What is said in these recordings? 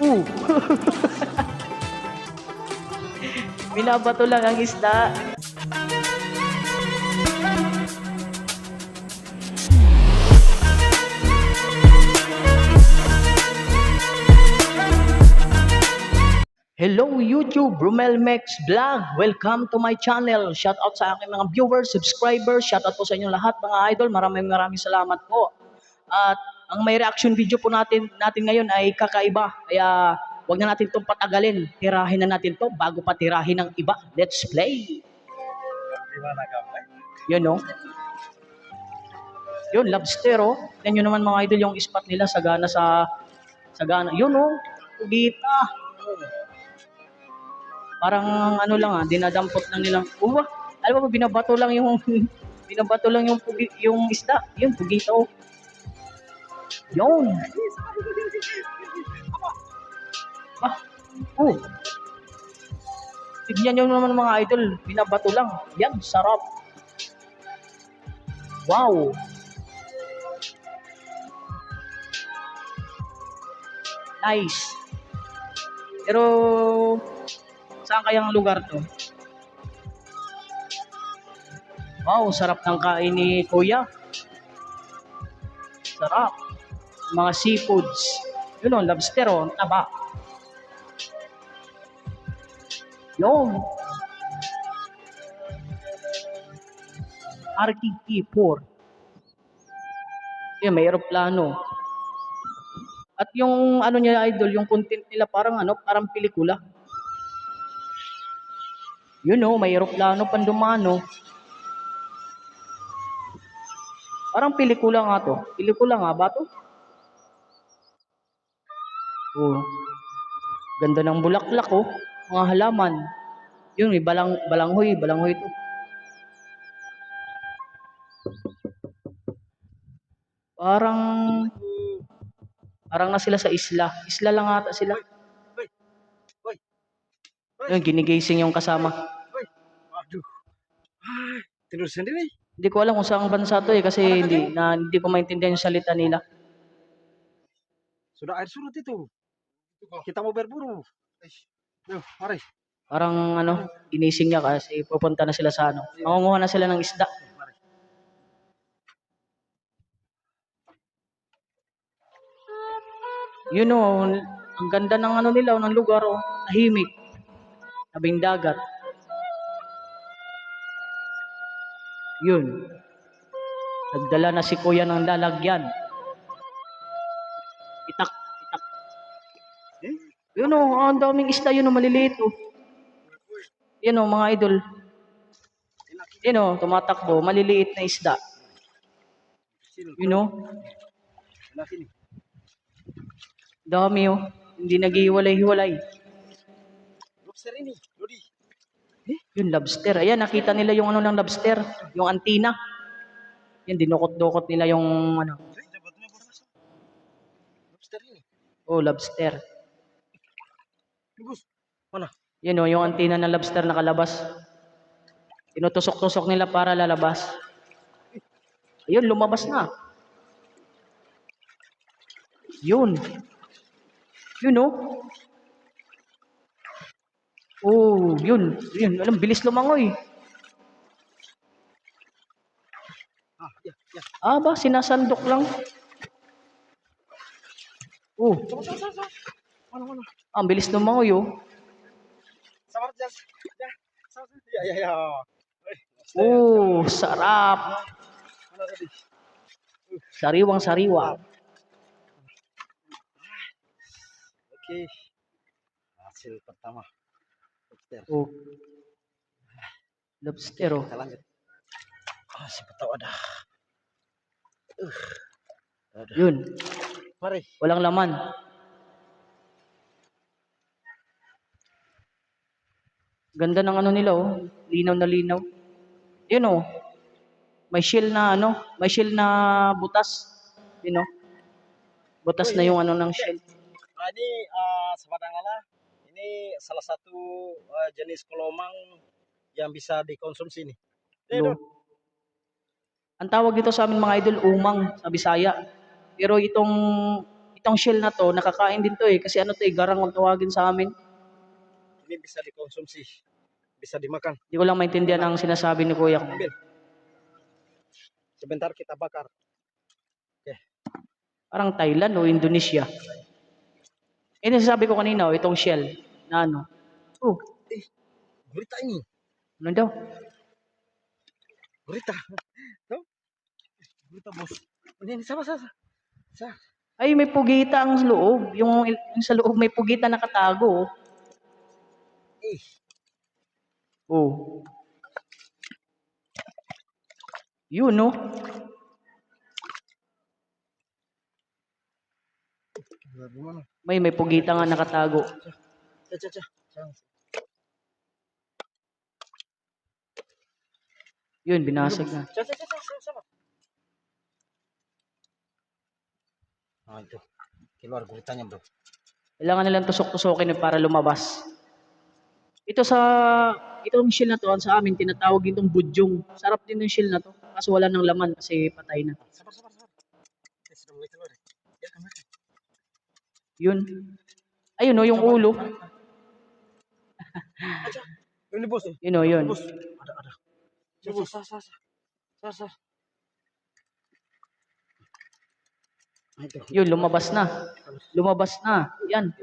Uh. Binabato lang ang isda. Hello YouTube, Brumel Mex Vlog. Welcome to my channel. Shout out sa aking mga viewers, subscribers. Shout out po sa inyong lahat mga idol. Maraming maraming salamat po. At ang may reaction video po natin natin ngayon ay kakaiba. Kaya wag na natin itong patagalin. Tirahin na natin to bago pa tirahin ng iba. Let's play. Yun no. Yun, lobster oh. Tignan nyo naman mga idol yung spot nila sagana sa sagana. Yun oh. Pugita. Parang ano lang ah, dinadampot lang nilang, uwa, alam mo, binabato lang yung, binabato lang yung, yung isda. Yun, pugita oh. Yun. Ah, oh. Tignan nyo naman mga idol, binabato lang. Yan, sarap. Wow. Nice. Pero, saan kayang lugar to? Wow, sarap ng kain ni Kuya. Sarap. Mga seafoods. Yun o, lobster o, ang taba. Yun. RTT4. Yun, may aeroplano. At yung ano niya idol, yung content nila parang ano, parang pelikula. Yun oh, may aeroplano pandumano. Parang pelikula nga to. Pelikula nga ba to? Oh. Ganda ng bulaklak oh. Mga halaman. Yun, may balang, balanghoy. Balanghoy to. Parang parang na sila sa isla. Isla lang ata sila. Hoy. Hoy. Yun, ginigising yung kasama. Ay, tidur sendiri. Hindi ko alam kung saang bansa to eh kasi hindi na hindi ko maintindihan yung salita nila. Sudah air surut itu. Kita mau berburu. Yuk, mari. Parang ano, ginising niya kasi pupunta na sila sa ano. Mangunguha na sila ng isda. Yun oh, ang ganda ng ano nila, ng lugar oh, tahimik. Tabing dagat. Yun. Nagdala na si kuya ng lalagyan. Oh, ang daming isda yun oh, maliliit oh. Yun oh, mga idol. Yun oh, tumatakbo, maliliit na isda. Sebelah sini. dami oh. Hindi naghiwalay-hiwalay. Lobster ini. Lodi. Yung lobster. Ayan, nakita nila yung ano ng lobster. Yung antina. Yan, dinukot-dukot nila yung ano. Eh. Lobster ini. Oh, lobster. Bagus. Mana? Yan oh, yung antina ng lobster nakalabas. Tinutusok-tusok nila para lalabas. Ayun, lumabas na. Yun. Yun oh. Oh, yun. Yun, alam, bilis lumangoy. Ah, ya, ya. Ah ba, sinasandok lang. Oh, Sama, sama, ang bilis lumangoy oh. Sabar. Ya. Ya, ya, ya. Eh, lobster. Oh, sarap. Mana tadi? Sariwang sariwa. Oke. Hasil pertama. Lobster. Oh. Lobster oh. Kita lanjut. Ah, siapa tahu ada. Uh. Yun, Mari. walang laman. Ganda ng ano nila oh. Linaw na linaw. Yun oh. May shell na ano, may shell na butas. Yun oh. Butas na yung ano ng shell. Nah, ini uh, Sapadangala. Ini salah satu uh, jenis kelomang yang bisa dikonsumsi nih. Lo. Dun. Ang tawag dito sa amin mga idol, umang sa Bisaya. Pero itong itong shell na to, nakakain din to eh. Kasi ano to eh, garang ang tawagin sa amin. Ini bisa dikonsumsi. Bisa dimakan. Hindi ko lang maintindihan ang sinasabi ni Kuya. Ambil. Sebentar kita bakar. Parang Thailand o Indonesia. Eh, nasasabi ko kanina, oh, itong shell na ano. Oh, Gurita ini. ano daw? Gurita. Tuh. Gurita bos. Ini, ini sama sama. Sa. Ay, may pugita ang loob. Yung, yung sa loob may pugita nakatago. Oh. Eh. Oh. Yun, no? May may pugita nga nakatago. Cah, cah. Cah. Yun, binasag na. Cah, cah, cah, cah, sama. Ah, itu. Keluar guritanya, bro. Kailangan nilang tusok-tusokin para lumabas. Ito sa, itong shell na to, ang sa amin, tinatawag itong budyong. Sarap din ng shell na to. Kaso wala ng laman kasi patay na. Sabar, sabar, sabar. Eh. Yun. Ayun o, yung ulo. Aja. Ini bos. nih. Yun o, yun. Bos. Ada, ada. Sah, sah. Sah, sah. Nah, itu. Yun, lumabas na. Lumabas na. Yan.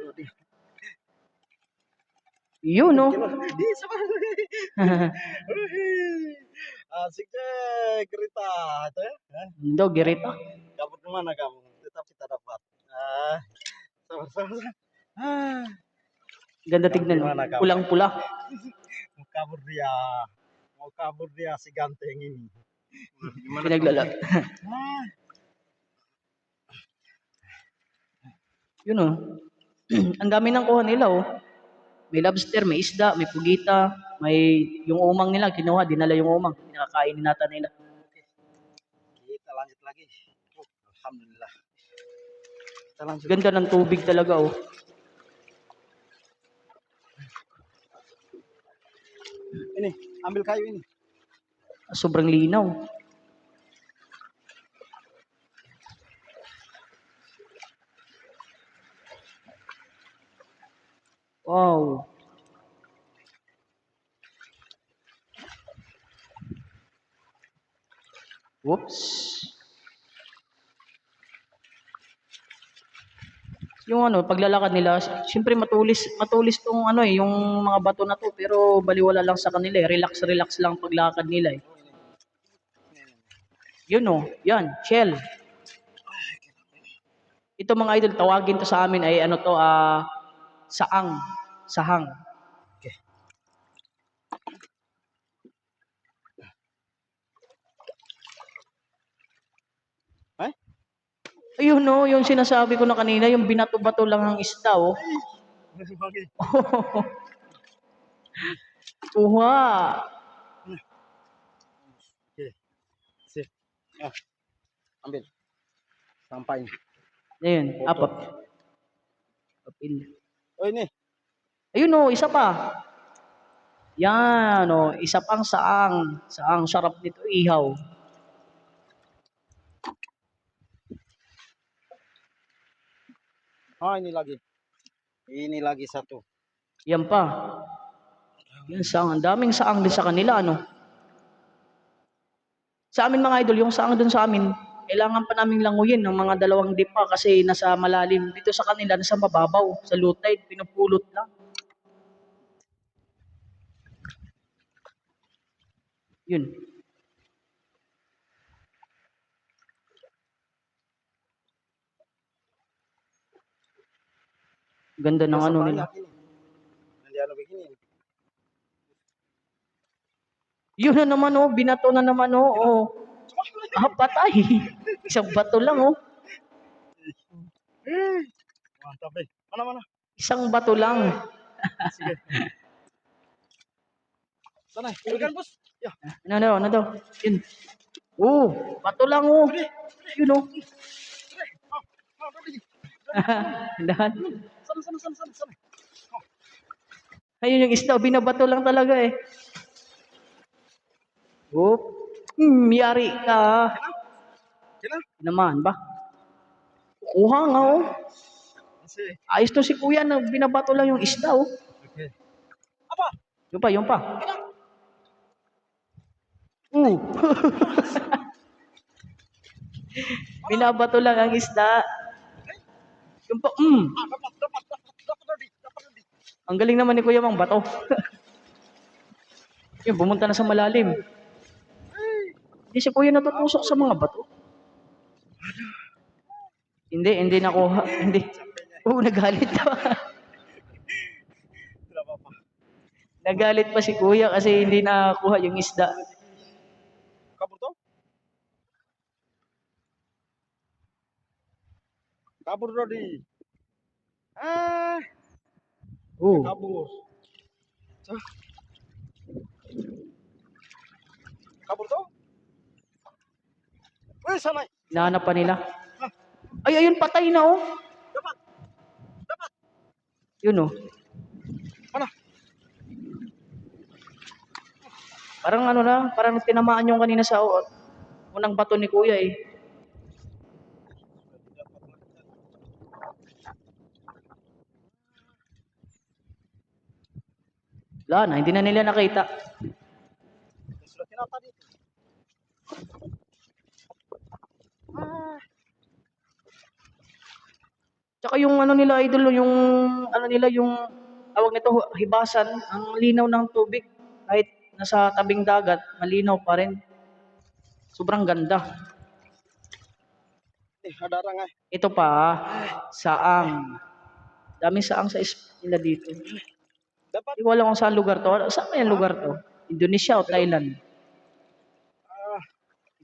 Yun o. Keluar. Ih, sabar. Asik deh. Hah? Daw, girita. Dapat kemana kamu? Tetap kita dapat. Ah, sabar, sabar. Ah, Ganda tignan. Gimana, Kak? Pulang-pula. mau kabur dia. Mau kabur dia si ganteng ini. Gimana? Pinaglala. Ah, Yun o. Ang dami ng kuha nila o. May lobster, may isda, may pugita, may yung umang nila, kinuha, dinala yung umang. Pinakakainin nata nila. kita lanjut lagi. Oh, Alhamdulillah. Ganda ng tubig talaga oh. Ini, ambil kayu ini. Sobrang linaw. Wow. Whoops. Yung ano, paglalakad nila, siyempre matulis, matulis tong ano eh, yung mga bato na to, pero baliwala lang sa kanila eh. Relax, relax lang paglakad nila eh. Yun oh, yan, shell. Ito mga idol, tawagin to sa amin ay ano to, ah, saang, sahang. Okay. Ay? Ayun no, yung sinasabi ko na kanina, yung binato-bato lang ang isda oh. Kuha. Oke. Sip. Ah. Ambil. Sampah ini. Ayun, apap. Apil. Oh ini. Ayun oh, isa pa. Yan oh, isa pang saang. Saang sarap nito, ihaw. Oh ini lagi. Ini lagi satu. Yan pa. Yan saang. Ang daming saang din sa kanila, ano? Sa amin mga idol, yung saang dun sa amin, kailangan pa naming languyin ng mga dalawang dipa kasi nasa malalim. Dito sa kanila, nasa mababaw, sa tide, pinupulot lang. Yun. Ganda ng ano nila. Begini. Yun na naman oh, binato na naman oh. oh. Ah, patay. Isang bato lang oh. Mana mana? Isang bato lang. Sige. Sana, ikan bos. Ya. Ano daw, ano daw? Yun. Oh, bato lang oh. Yun oh. Oh, oh. Dahan. Sana, sana, sana, sana, sana. Ayun yung isda, binabato lang talaga eh. Oop. Hmm, yari ka. Kena? Naman ba? Kuha nga oh. Kasi, Ayos to si kuya na binabato lang yung isda oh. okay. Apa? Yung pa, yung pa. Uh. binabato lang ang isda. Yung pa, mm. Ah, dapat, dapat, dapat, dapat, Dodi, dapat, Dodi. Ang galing naman ni Kuya Mang Bato. Yun, bumunta na sa malalim. Hindi si Kuya natutusok sa mga bato. Hindi, hindi nakuha. Hindi. Oo, nagalit pa. Nagalit pa si Kuya kasi hindi nakakuha yung isda. Kabur toh? Kabur Dodi. Ah, Oo. kabur. Kabur toh? Weh, sana. Hinahanap pa nila. Ay, ayun, patay na oh. Dapat. Dapat. Yun oh. Mana? Parang ano na, parang tinamaan yung kanina sa oh, unang bato ni Kuya eh. Wala na, hindi na nila nakita. Sudah kinata dito. Ah, Tsaka yung ano nila idol, yung ano nila yung tawag nito hibasan, ang linaw ng tubig kahit nasa tabing dagat, malinaw pa rin. Sobrang ganda. eh, ada orang eh. Ito pa, saang. Daming saang sa nila dito. Dapat. Hindi ko alam kung saan lugar to. Saan kaya lugar to? Indonesia o Thailand? Ah,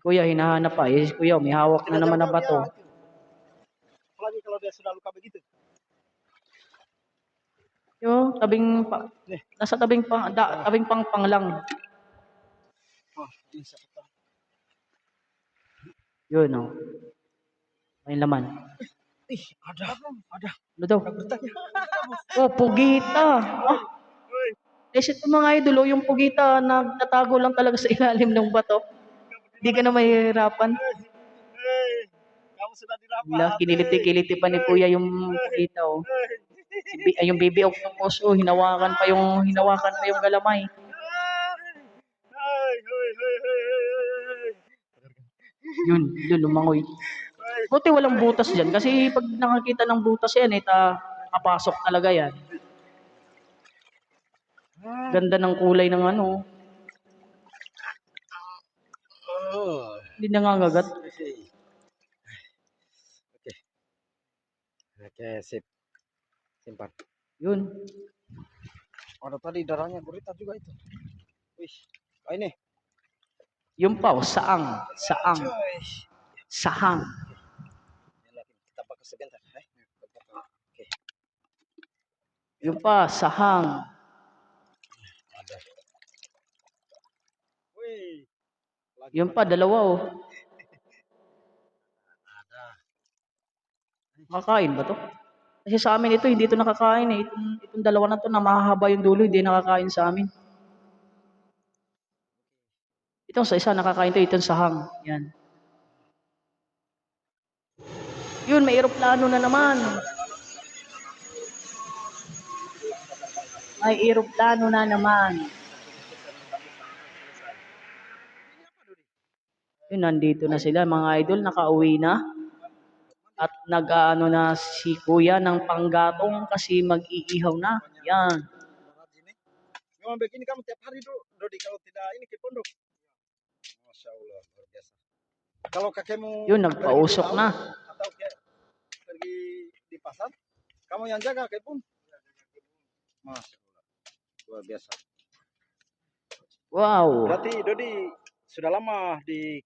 Kuya, hinahanap pa. Eh, kuya, may hawak na naman na bato. Apalagi kalau dia sudah luka begitu. Yo, tabing pa, Nih. nasa tabing pa, da, tabing pang pang lang. Oh, ini siapa tahu. Yun, oh. May laman. Ih, ada. Ada. Ano daw? Bertanya. Oh, pugita. Ah, Woi, kasi ito mga idol, oh, yung pugita na natago lang talaga sa ilalim ng bato. Hindi ka na mahihirapan. Kamu sudah dirapat. Wala, kiniliti-kiliti pa ni kuya yung pugita, oh. Si Bi- ay, yung baby octopus, oh, hinawakan pa yung, hinawakan pa yung galamay. Yun, yun, lumangoy. Buti walang butas dyan. Kasi pag nakakita ng butas yan, eh, ta, kapasok talaga yan. Ganda ng kulay ng ano. Hindi nangangagat. Oke. Oke, sip. Simpan. Yun. Ada tadi darahnya gurita juga itu. Wih, ah, ini. Yun pa, oh, saang. Saang. Sahang. Ini kita sebentar, eh. Oke. Yun pa, sahang. Ada. Wih. Lagi Yun pa, dalawa oh. Makakain ba to? Kasi sa amin ito, hindi ito nakakain eh. Itong, itong dalawa na to na mahahaba yung dulo, hindi nakakain sa amin. Itong sa isa nakakain to, itong sahang. Yan. Yun, may eroplano na naman. May eroplano na naman. Yun, nandito na sila, mga idol, nakauwi na. At nag-ano na si kuya ng panggatong kasi mag-iihaw na. Yan. ini. Memang begini kamu tiap hari dulu, Dodi kalau ini ke pondok. Luar biasa. Kalau kakekmu Yun, nagpausok di na. pergi di pasar, kamu yang jaga ke pun. Masya luar biasa. Wow. Berarti Dodi sudah lama di